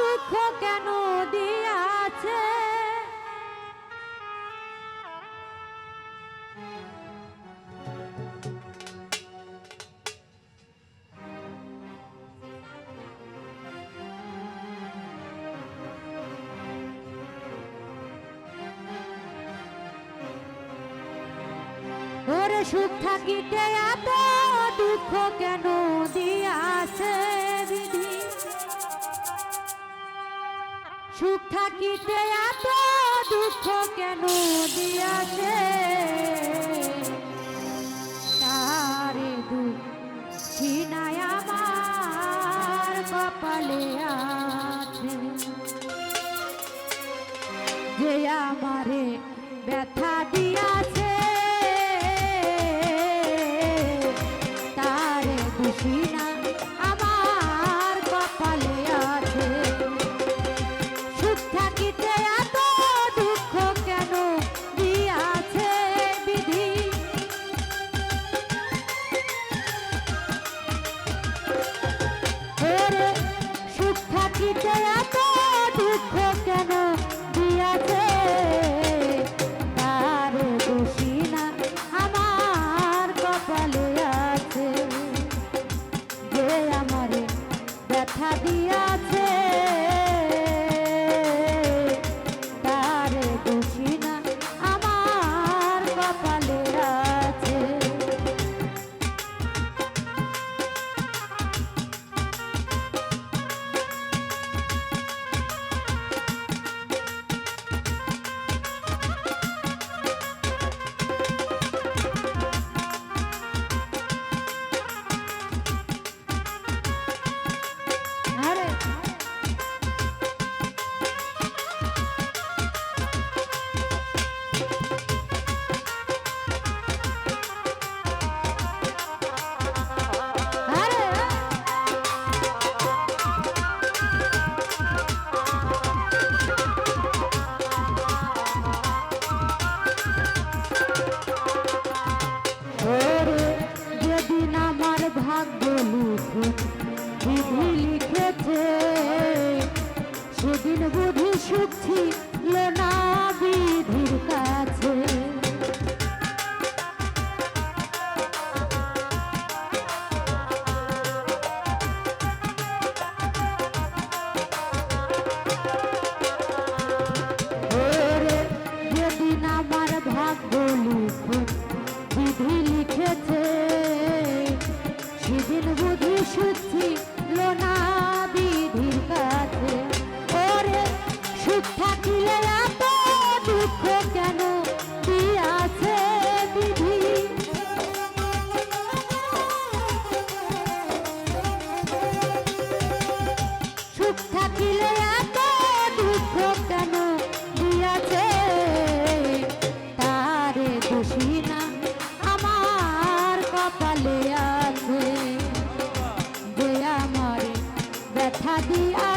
দুঃখ কেন দিয়াছে? ওরে সুখ থাকিতে এত দুঃখ কেন দিয়াছে? সুখ থাকিতে এত দুঃখ কেন দিয়াছে? তারে দুঃখী নাই আমার কপালে আছে। যে আমারে ব্যথা দিয়াছে যারা happy. I-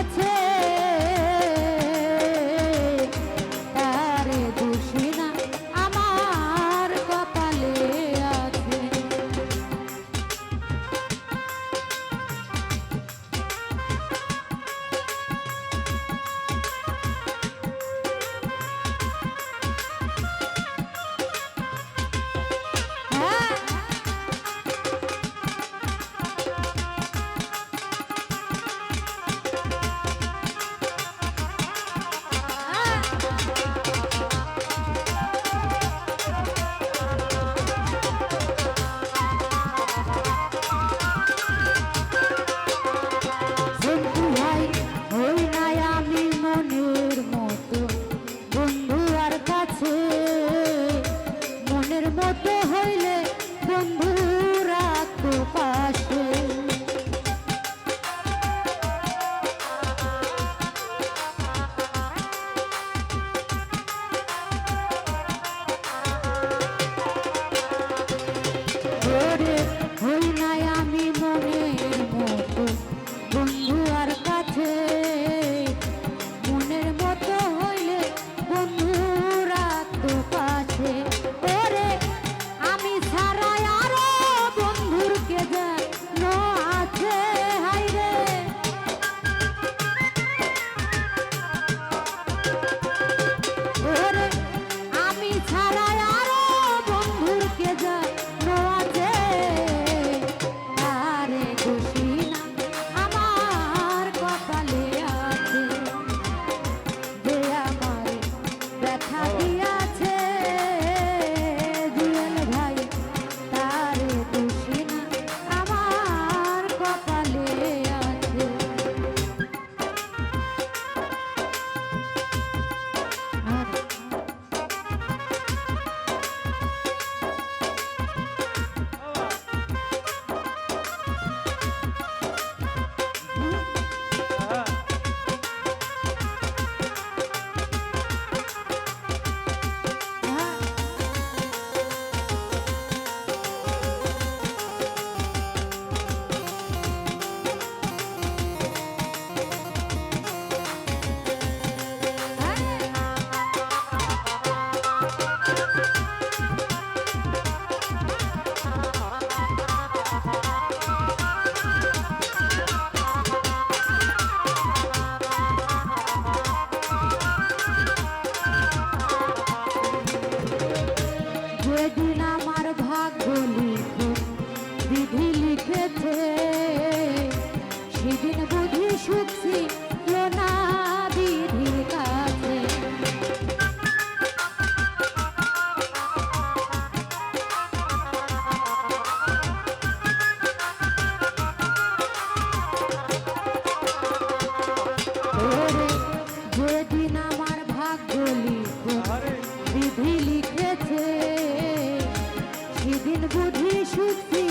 বুদ্ধি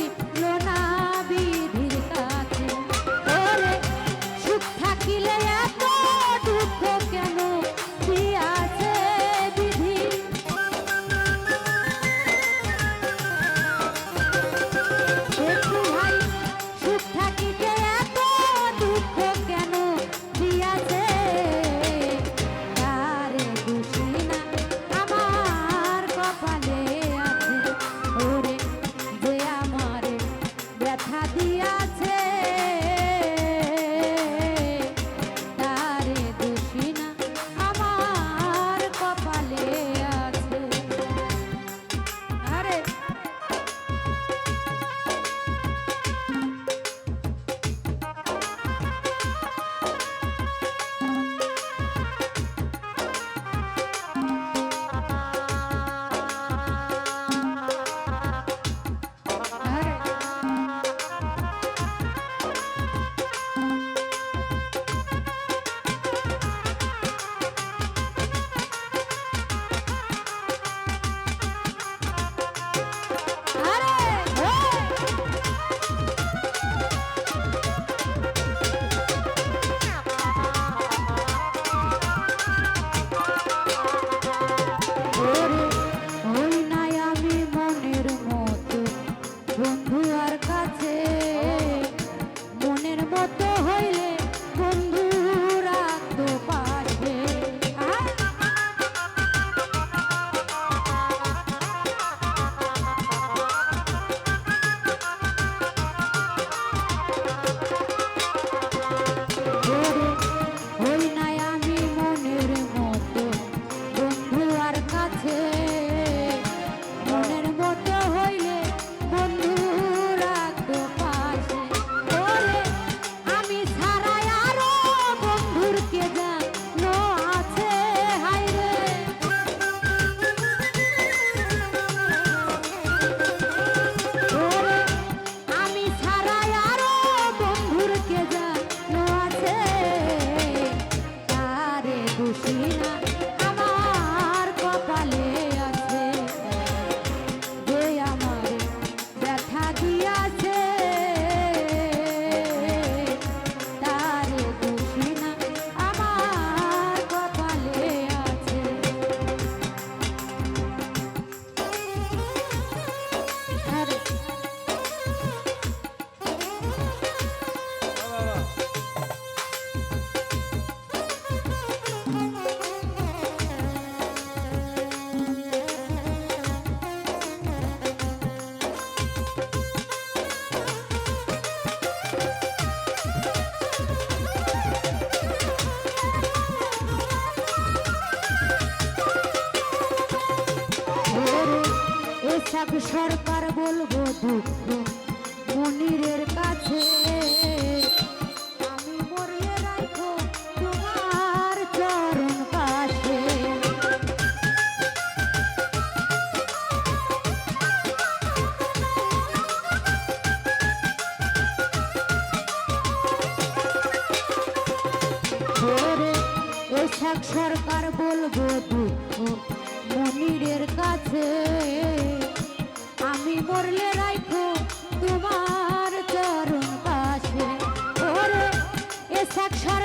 যাক সরকার বলব দুঃখ, মনিরের কাছে। আমি মরলে রাখো তোমার কাছে সরকার বলব দুঃখ, মনিরের কাছে। আমি মরলে রাখো তোমার চরণ পাশে। ওরে এ সাক্ষর